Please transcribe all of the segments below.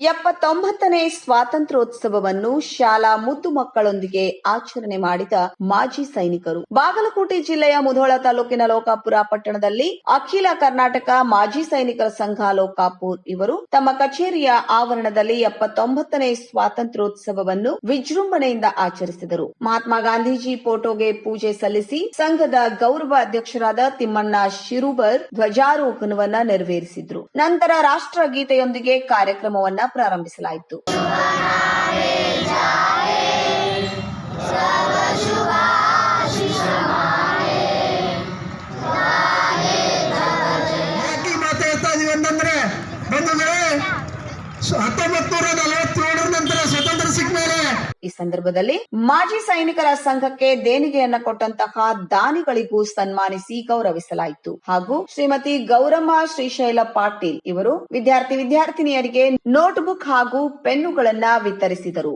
ಎಪ್ಪತ್ತೊಂಬತ್ತನೇ ಸ್ವಾತಂತ್ರ್ಯೋತ್ಸವವನ್ನು ಶಾಲಾ ಮುದ್ದು ಮಕ್ಕಳೊಂದಿಗೆ ಆಚರಣೆ ಮಾಡಿದ ಮಾಜಿ ಸೈನಿಕರು. ಬಾಗಲಕೋಟೆ ಜಿಲ್ಲೆಯ ಮುಧೋಳ ತಾಲೂಕಿನ ಲೋಕಾಪುರ ಪಟ್ಟಣದಲ್ಲಿ ಅಖಿಲ ಕರ್ನಾಟಕ ಮಾಜಿ ಸೈನಿಕರ ಸಂಘ ಲೋಕಾಪುರ್ ಇವರು ತಮ್ಮ ಕಚೇರಿಯ ಆವರಣದಲ್ಲಿ ಎಪ್ಪತ್ತೊಂಬತ್ತನೇ ಸ್ವಾತಂತ್ರ್ಯೋತ್ಸವವನ್ನು ವಿಜೃಂಭಣೆಯಿಂದ ಆಚರಿಸಿದರು. ಮಹಾತ್ಮ ಗಾಂಧೀಜಿ ಫೋಟೋಗೆ ಪೂಜೆ ಸಲ್ಲಿಸಿ ಸಂಘದ ಗೌರವ ಅಧ್ಯಕ್ಷರಾದ ತಿಮ್ಮಣ್ಣ ಶಿರುಬರ್ ಧ್ವಜಾರೋಹಣವನ್ನ ನೆರವೇರಿಸಿದ್ರು. ನಂತರ ರಾಷ್ಟ್ರಗೀತೆಯೊಂದಿಗೆ ಕಾರ್ಯಕ್ರಮವನ್ನ ಪ್ರಾರಂಭಿಸಲಾಯಿತು. ಯಾಕೆ ಈ ಮಾತು ಹೇಳ್ತಾ ಇದೀವಿ ಅಂತಂದ್ರೆ ಬಂಧುಗಳೇ ಹತ್ತೊಂಬತ್ ನೂರ ನಲವತ್ತೇಳರ ನಂತರ ಸ್ವತಂತ್ರ ಸಿಕ್ಕ ಮೇಲೆ ಈ ಸಂದರ್ಭದಲ್ಲಿ ಮಾಜಿ ಸೈನಿಕರ ಸಂಘಕ್ಕೆ ದೇಣಿಗೆಯನ್ನ ಕೊಟ್ಟಂತಹ ದಾನಿಗಳಿಗೂ ಸನ್ಮಾನಿಸಿ ಗೌರವಿಸಲಾಯಿತು. ಹಾಗೂ ಶ್ರೀಮತಿ ಗೌರಮ್ಮ ಶ್ರೀಶೈಲ ಪಾಟೀಲ್ ಇವರು ವಿದ್ಯಾರ್ಥಿ ವಿದ್ಯಾರ್ಥಿನಿಯರಿಗೆ ನೋಟ್ಬುಕ್ ಹಾಗೂ ಪೆನ್ನುಗಳನ್ನ ವಿತರಿಸಿದರು.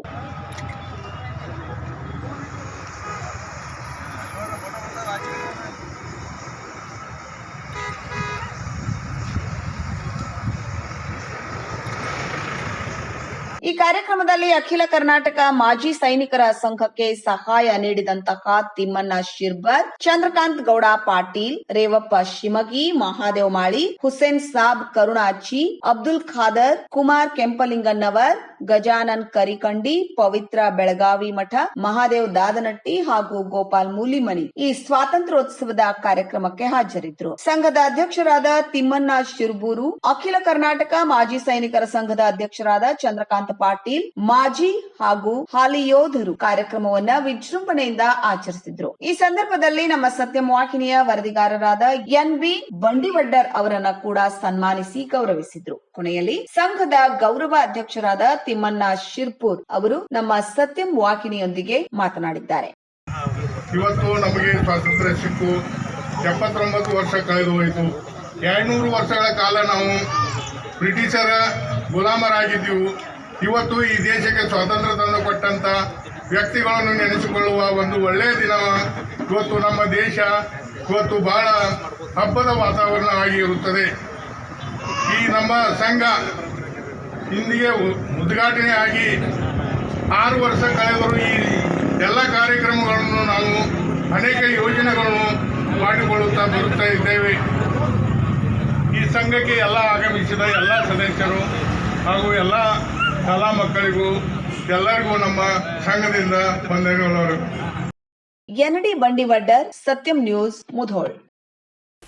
ಈ ಕಾರ್ಯಕ್ರಮದಲ್ಲಿ ಅಖಿಲ ಕರ್ನಾಟಕ ಮಾಜಿ ಸೈನಿಕರ ಸಂಘಕ್ಕೆ ಸಹಾಯ ನೀಡಿದಂತಹ ತಿಮ್ಮಣ್ಣ ಶಿರ್ಬರ್, ಚಂದ್ರಕಾಂತ್ ಗೌಡ ಪಾಟೀಲ್, ರೇವಪ್ಪ ಶಿಮಗಿ, ಮಹಾದೇವ್ ಮಾಳಿ, ಹುಸೇನ್ ಸಾಬ್ ಕರುಣಾಚಿ, ಅಬ್ದುಲ್ ಖಾದರ್, ಕುಮಾರ್ ಕೆಂಪಲಿಂಗನ್ನವರ್ ಗಜಾನನ್ ಕರಿಕಂಡಿ, ಪವಿತ್ರ ಬೆಳಗಾವಿ ಮಠ, ಮಹಾದೇವ್ ದಾದನಟ್ಟಿ ಹಾಗೂ ಗೋಪಾಲ್ ಮೂಲಿಮನಿ ಈ ಸ್ವಾತಂತ್ರ್ಯೋತ್ಸವದ ಕಾರ್ಯಕ್ರಮಕ್ಕೆ ಹಾಜರಿದ್ದರು ಸಂಘದ ಅಧ್ಯಕ್ಷರಾದ ತಿಮ್ಮಣ್ಣ ಶಿರ್ಬೂರು, ಅಖಿಲ ಕರ್ನಾಟಕ ಮಾಜಿ ಸೈನಿಕರ ಸಂಘದ ಅಧ್ಯಕ್ಷರಾದ ಚಂದ್ರಕಾಂತ ಪಾಟೀಲ್, ಮಾಜಿ ಹಾಗೂ ಹಾಲಿ ಯೋಧರು ಕಾರ್ಯಕ್ರಮವನ್ನ ವಿಜೃಂಭಣೆಯಿಂದ ಆಚರಿಸಿದ್ರು. ಈ ಸಂದರ್ಭದಲ್ಲಿ ನಮ್ಮ ಸತ್ಯಂ ವಾಹಿನಿಯ ವರದಿಗಾರರಾದ ಎನ್ ಬಿ ಬಂಡಿವಡ್ಡರ್ ಅವರನ್ನ ಕೂಡ ಸನ್ಮಾನಿಸಿ ಗೌರವಿಸಿದ್ರು. ಕೊನೆಯಲ್ಲಿ ಸಂಘದ ಗೌರವ ಅಧ್ಯಕ್ಷರಾದ ತಿಮ್ಮಣ್ಣ ಶಿರ್ಪುರ್ ಅವರು ನಮ್ಮ ಸತ್ಯಂ ವಾಹಿನಿಯೊಂದಿಗೆ ಮಾತನಾಡಿದ್ದಾರೆ. ಇವತ್ತು ನಮಗೆ ಸ್ವಾತಂತ್ರ್ಯ ಸಿಕ್ಕು. ಎಪ್ಪತ್ತೊಂಬತ್ತು ವರ್ಷ ಕಳೆದು ಹೋಯಿತು ಎರಡ್ನೂರು ವರ್ಷಗಳ ಕಾಲ ನಾವು ಬ್ರಿಟಿಷರ ಗುಲಾಮರಾಗಿದ್ದೆವು. ಇವತ್ತು ಈ ದೇಶಕ್ಕೆ ಸ್ವಾತಂತ್ರ್ಯ ತಂದು ಕೊಟ್ಟಂತ ವ್ಯಕ್ತಿಗಳನ್ನು ನೆನೆಸಿಕೊಳ್ಳುವ ಒಂದು ಒಳ್ಳೆಯ ದಿನ. ಇವತ್ತು ನಮ್ಮ ದೇಶ ಇವತ್ತು ಬಹಳ ಹಬ್ಬದ ವಾತಾವರಣ ಆಗಿರುತ್ತದೆ. ಈ ನಮ್ಮ ಸಂಘ ಇಂದಿಗೆ ಉದ್ಘಾಟನೆ ಆಗಿ ಆರು ವರ್ಷ ಕಳೆದರೂ ಈ ಎಲ್ಲ ಕಾರ್ಯಕ್ರಮಗಳನ್ನು ನಾವು ಅನೇಕ ಯೋಜನೆಗಳನ್ನು ಮಾಡಿಕೊಳ್ಳುತ್ತಾ ಬರುತ್ತಾ ಇದ್ದೇವೆ. ಈ ಸಂಘಕ್ಕೆ ಎಲ್ಲ ಆಗಮಿಸಿದ ಎಲ್ಲ ಸದಸ್ಯರು ಹಾಗೂ ಎಲ್ಲ ಕಲಾ ಮಕ್ಕಳಿಗೂ ಎಲ್ಲರಿಗೂ ನಮ್ಮ ಸಂಘದಿಂದ ವಂದನೆಗಳು ಎನ್ಡಿ ಬಂಡಿವಡ್ಡರ್ ಸತ್ಯಂ ನ್ಯೂಸ್ ಮುಧೋಳ್.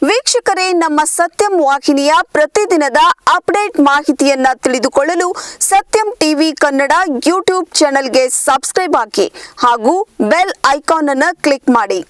ವೀಕ್ಷಕರೇ ನಮ್ಮ ಸತ್ಯಂ ವಾಹಿನಿಯ ಪ್ರತಿದಿನದ ಅಪ್ಡೇಟ್ ಮಾಹಿತಿಯನ್ನ ತಿಳಿದುಕೊಳ್ಳಲು ಸತ್ಯಂ ಟಿವಿ ಕನ್ನಡ ಯೂಟ್ಯೂಬ್ ಚಾನೆಲ್ಗೆ ಸಬ್ಸ್ಕ್ರೈಬ್ ಹಾಕಿ ಹಾಗೂ ಬೆಲ್ ಐಕಾನ್ ಅನ್ನು ಕ್ಲಿಕ್ ಮಾಡಿ.